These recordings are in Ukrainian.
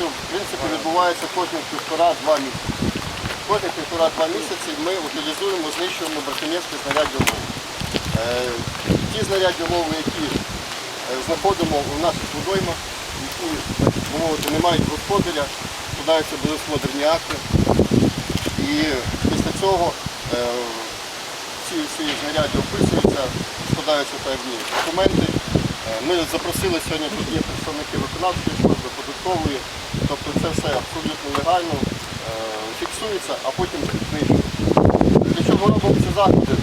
що в принципі відбувається кожні півтора-два місяці. Кожні півтора-два місяці ми утилізуємо, знищуємо браконьєрські знаряддя лову. Е, ті знаряддя лову, які е, знаходимо у наших водоймах, які мовити, не мають господаря, складаються безгосподарні акти. І після цього е, ці всі знаряддя описуються, складаються певні документи. Ми запросили сьогодні, тут є представники виконавчої служби, податкової, тобто це все абсолютно легально, е, фіксується, а потім знищується. Для чого ці заходи?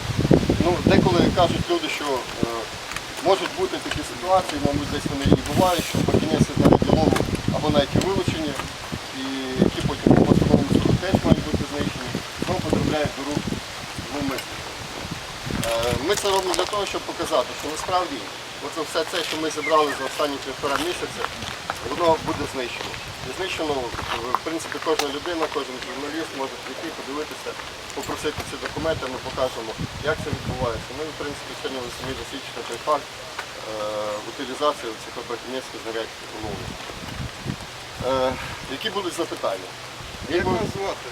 Ну, деколи кажуть люди, що е, можуть бути такі ситуації, мабуть, десь вони і бувають, що пакінеси навіть лову або навіть і вилучені, і які потім по постановленому суду теж мають бути знищені, знову потрапляють до рук зловмисників. Е, Ми це робимо для того, щоб показати, що насправді оце все це, що ми зібрали за останні півтора місяця, воно буде знищено. І знищено, в принципі, кожна людина, кожен журналіст може прийти, подивитися, попросити ці документи, ми покажемо, як це відбувається. Ну і, в принципі, сьогодні ви самі засвідчите той факт е, утилізації цих браконьєрських знарядь лову. Е, які будуть запитання? Як ви- вас звати?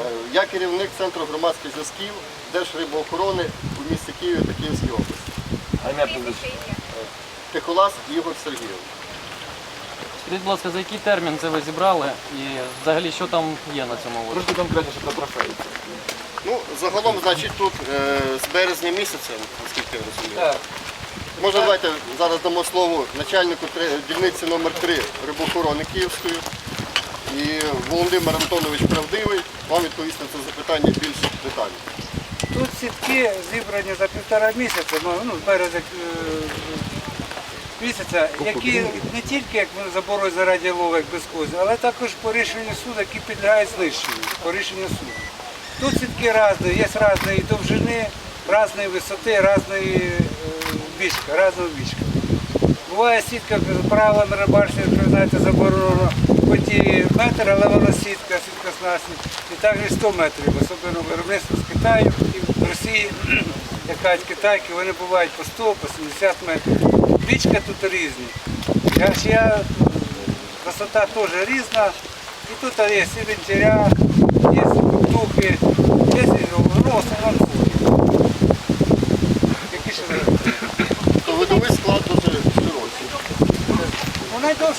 Е, Я керівник Центру громадських зв'язків Держрибоохорони у місті Києві та Київській області. Тихолас Ігор Сергійович. Скажіть, будь ласка, за який термін це ви зібрали і взагалі що там є на цьому вулиці? Трошки конкретніше про трофеї. Ну, загалом, значить, тут е, з березня місяця, наскільки я розумію. Може, давайте зараз дамо слово начальнику дільниці номер 3 рибоохорони Київської. І Володимир Антонович Правдивий вам відповість на це запитання більш сітки зібрані за півтора місяця, ну, ну з березня е, місяця, які не тільки як заборою заради лову, як безхозі, але також по рішенню суду, які підлягають знищенню, по рішенню суду. Тут сітки різні, є різної довжини, різної висоти, різної е, вічка, різного вічка. Буває сітка з правилами рибальства, знаєте, заборонено хоч і метр, але вона сітка, сітка снасті. І також 100 метрів, особливо виробництво з Китаю і в Росії, яка китайки, вони бувають по 100, по 70 метрів. Вічка тут різні. Я висота теж різна. І тут є і є духи, є ну, в основному фурі. Які ще зробити? То видовий склад дуже широкий.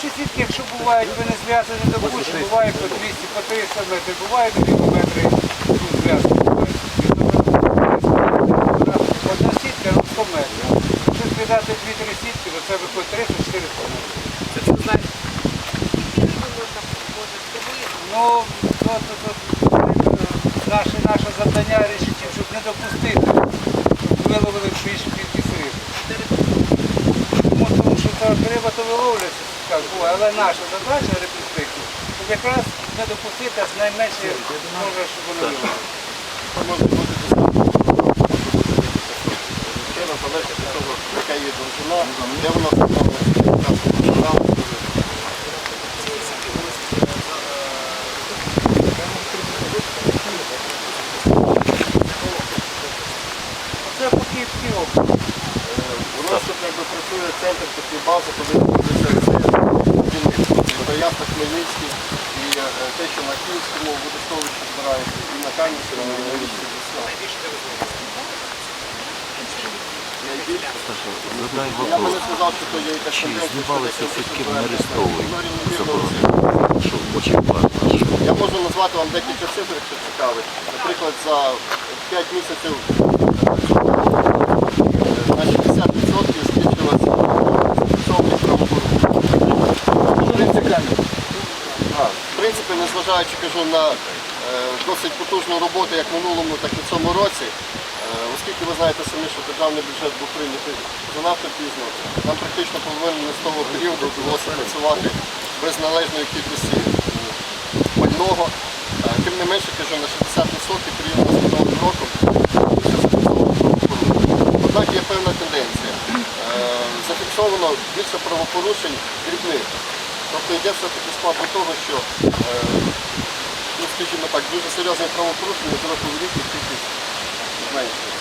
Ну, сітки, якщо бувають, вони зв'язані до кучі, буває по 200, по 300 метрів, буває до кілометри ну, зв'язані. Одна сітка ну, 100 метрів. Якщо зв'язати 2-3 сітки, то це виходить 300-400 метрів. Ну, то, то, то, наше, наше завдання рішити, щоб не допустити, щоб виловили більшу кількість риб. Тому, що риба то виловлюється, буває, але наша задача рибінспекції, щоб якраз не допустити, а найменше може, щоб вони виловили. Може бути достатньо. Чином залежить від того, яка є довжина, де вона встановлена. Це по Київській області. У нас тут якби працює центр такої бази, коли знаходиться. Це Ясно Хмельницький і е, те, що на Київському водосховищі збирається, і на Кам'янському, і на Річці Десна. Я би не сказав, що то є якась тенденція, що таке Ну. Я можу назвати вам декілька цифр, якщо цікавить. Наприклад, за 5 місяців е, цього року е, на 60% збільшилося фіксованих правопорушень. А, В принципі, незважаючи кажу, на е, досить потужну роботу як в минулому, так і в цьому році, е, оскільки ви знаєте самі, що державний бюджет був прийнятий занадто пізно, нам практично половину з того періоду довелося працювати без належної кількості пального. Е, Тим не менше, кажу, на 60% порівняно з минулим роком. Однак є певна тенденція. Зафіксовано більше правопорушень дрібних. Тобто йде все-таки склад до того, що е, ну, скажімо так, дуже серйозні правопорушення з року в рік кількість зменшує.